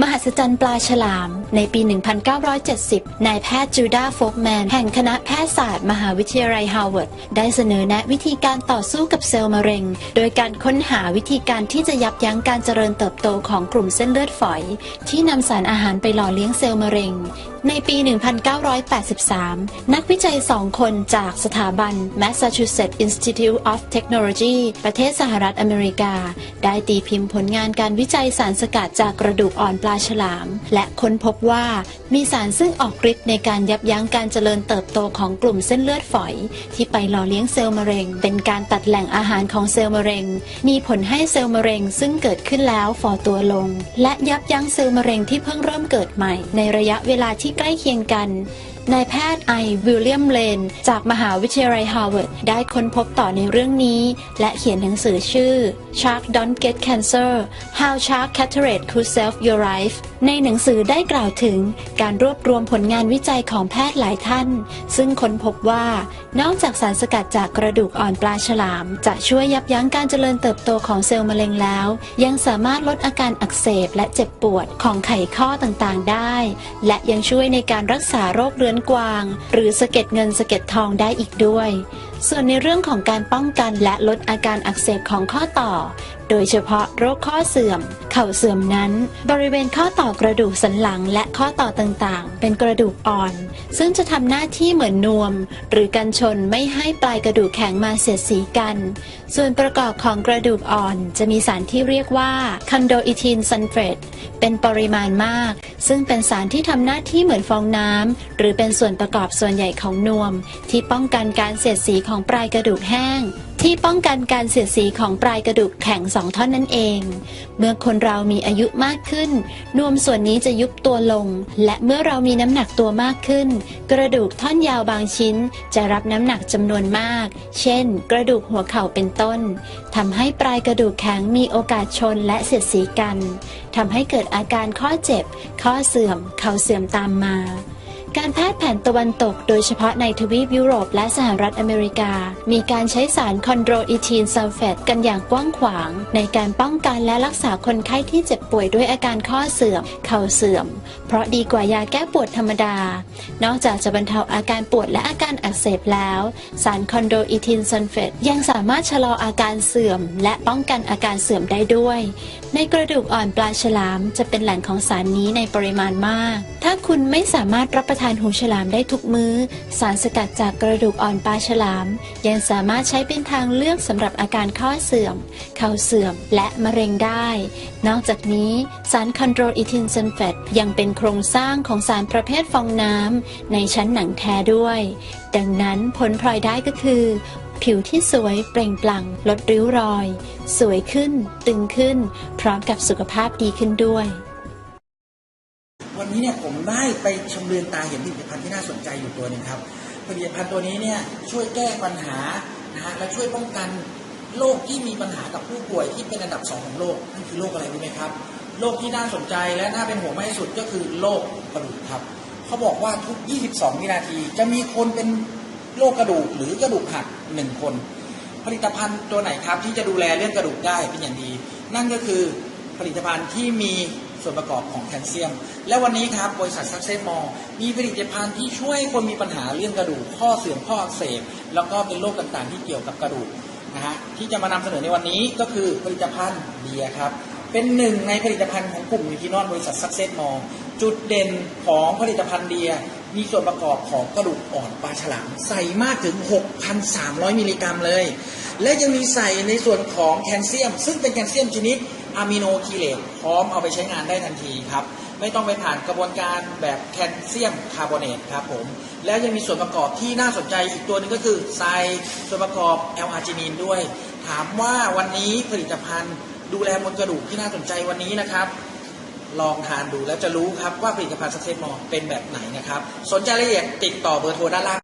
มหัศจรรย์ปลาฉลาม ในปี 1970 นายแพทย์จูดาโฟกแมน แห่งคณะแพทยศาสตร์ มหาวิทยาลัยฮาร์วาร์ด ได้เสนอแนะวิธีการต่อสู้กับเซลล์มะเร็ง โดยการค้นหาวิธีการที่จะยับยั้งการเจริญเติบโตของกลุ่มเส้นเลือดฝอย ที่นำสารอาหารไปหล่อเลี้ยงเซลล์มะเร็ง ในปี 1983 นักวิจัยสองคนจากสถาบัน Massachusetts Institute of Technology ประเทศสหรัฐอเมริกา ได้ตีพิมพ์ผลงานการวิจัยสารสกัดจากกระดูกอ่อนปลาฉลาม และค้นพบว่ามีสารซึ่งออกฤทธิ์ในการยับยั้งการเจริญเติบโตของกลุ่มเส้นเลือดฝอย ที่ไปหล่อเลี้ยงเซลล์มะเร็ง เป็นการตัดแหล่งอาหารของเซลล์มะเร็ง มีผลให้เซลล์มะเร็งซึ่งเกิดขึ้นแล้วฝ่อตัวลง และยับยั้งเซลล์มะเร็งที่เพิ่งเริ่มเกิดใหม่ ในระยะเวลาที่ใกล้เคียงกัน นายแพทย์ไอวิลเลียมเลน จากมหาวิทยาลัยฮาร์วาร์ดได้ค้นพบต่อในเรื่องนี้ และเขียนหนังสือชื่อ Shark Don't Get Cancer How Shark Cataract Could Save Your Life ในหนังสือได้กล่าวถึงการรวบรวมผลงานวิจัยของแพทย์หลายท่าน ซึ่งค้นพบว่า นอกจากสารสกัดจากกระดูกอ่อนปลาฉลาม จะช่วยยับยั้งการเจริญเติบโตของเซลล์มะเร็งแล้ว ยังสามารถลดอาการอักเสบและเจ็บปวดของไขข้อต่างๆ ได้ และยังช่วยในการรักษาโรคเรื้อนกวาง หรือสะเก็ดเงินสะเก็ดทองได้อีกด้วย ส่วนในเรื่องของการป้องกันและลดอาการอักเสบของข้อต่อ โดยเฉพาะโรคข้อเสื่อม เข่าเสื่อมนั้น บริเวณข้อต่อกระดูกสันหลังและข้อต่อต่างๆ เป็นกระดูกอ่อน ซึ่งจะทำหน้าที่เหมือนนวม หรือกันชนไม่ให้ปลายกระดูกแข็งมาเสียดสีกัน ส่วนประกอบของกระดูกอ่อนจะมีสารที่เรียกว่าคันโดอิทินซัลเฟตเป็นปริมาณมาก ซึ่งเป็นสารที่ทำหน้าที่เหมือนฟองน้ำหรือเป็นส่วนประกอบส่วนใหญ่ของนวม ที่ป้องกันการเสียดสีของปลายกระดูกแห้ง ที่ป้องกันการเสียดสีของปลายกระดูกแข็งสองท่อนนั่นเอง เมื่อคนเรามีอายุมากขึ้น นวมส่วนนี้จะยุบตัวลง และเมื่อเรามีน้ำหนักตัวมากขึ้น กระดูกท่อนยาวบางชิ้น จะรับน้ำหนักจำนวนมาก เช่น กระดูกหัวเข่าเป็นต้นทำให้ปลายกระดูกแข็งมีโอกาสชนและเสียดสีกันทำให้เกิดอาการข้อเจ็บ ข้อเสื่อม เข่าเสื่อมตามมา การแพทย์แผนตะวันตกโดยเฉพาะในทวีปยุโรปและสหรัฐอเมริกา มีการใช้สารคอนโดรอิทีนซัลเฟตกันอย่างกว้างขวาง ในการป้องกันและรักษาคนไข้ที่เจ็บป่วยด้วยอาการข้อเสื่อม เข่าเสื่อม เพราะดีกว่ายาแก้ปวดธรรมดา นอกจากจะบรรเทาอาการปวดและอาการอักเสบแล้ว สารคอนโดอิทินซัลเฟตยังสามารถชะลออาการเสื่อม และป้องกันอาการเสื่อมได้ด้วย ในกระดูกอ่อนปลาฉลามจะเป็นแหล่งของสารนี้ในปริมาณมากาคุณไม่สามารถรับประทานหูฉลามได้ทุกมือ้อ สารสกัดจากกระดูกอ่อนปลาฉลาม ยังสามารถใช้เป็นทางเลือกสำหรับอาการข้อเสื่อม เข่าเสื่อม และมะเร็งได้ นอกจากนี้สารคอนโดรอิทินซัลเฟตยังเป็นโครงสร้างของสารประเภทฟองน้ำในชั้นหนังแท้ด้วย ดังนั้นผลพลอยได้ก็คือผิวที่สวยเปล่งปลั่ง ลดริ้วรอย สวยขึ้น ตึงขึ้น พร้อมกับสุขภาพดีขึ้นด้วย นี้เนี่ยผมได้ไปชมเรือนตาเห็นผลิตภัณฑ์ที่น่าสนใจอยู่ตัวนึงครับผลิตภัณฑ์ตัวนี้เนี่ยช่วยแก้ปัญหานะฮะและช่วยป้องกันโรคที่มีปัญหากับผู้ป่วยที่เป็นอันดับสองของโลกนั่นคือโรคอะไรรู้ไหมครับโรคที่น่าสนใจและน่าเป็นห่วงมากที่สุดก็คือโรคกระดูกครับเขาบอกว่าทุก 22 วินาที จะมีคนเป็นโรคกระดูกหรือกระดูกหักหนึ่งคน ผลิตภัณฑ์ตัวไหนครับที่จะดูแลเรื่องกระดูกได้เป็นอย่างดี นั่นก็คือผลิตภัณฑ์ที่มี ส่วนประกอบของแคลเซียม และวันนี้ครับบริษัทซักเซสมอลมีผลิตภัณฑ์ที่ช่วยคนมีปัญหาเรื่องกระดูกข้อเสื่อมข้ออักเสบแล้วก็เป็นโรคต่างๆ ที่เกี่ยวกับกระดูกนะฮะที่จะมานำเสนอในวันนี้ก็คือผลิตภัณฑ์เบียร์ครับเป็นหนึ่งในผลิตภัณฑ์ของกลุ่มยูทินอนบริษัทซักเซสมอลจุดเด่นของผลิตภัณฑ์เบียร์มีส่วนประกอบของกระดูกอ่อนปลาฉลามใส่มากถึง 6,300 มิลลิกรัมเลย และยังมีใส่ในส่วนของแคลเซียม ซึ่งเป็นแคลเซียมชนิด อะมิโนคีเลตพร้อมเอาไปใช้งานได้ทันทีครับ ไม่ต้องไปผ่านกระบวนการแบบแคลเซียมคาร์บอเนตครับผม แล้วยังมีส่วนประกอบที่น่าสนใจอีกตัวหนึงก็คือไซส่วนประกอบแอลอาร์จินีนด้วย ถามว่าวันนี้ผลิตภัณฑ์ ดูแลมดกระดูกที่น่าสนใจวันนี้นะครับ ลองทานดูแล้วจะรู้ครับว่าผลิตภัณฑ์สเตมอลเป็นแบบไหนนะครับ สนใจรายละเอียดติดต่อเบอร์โทรด้านล่าง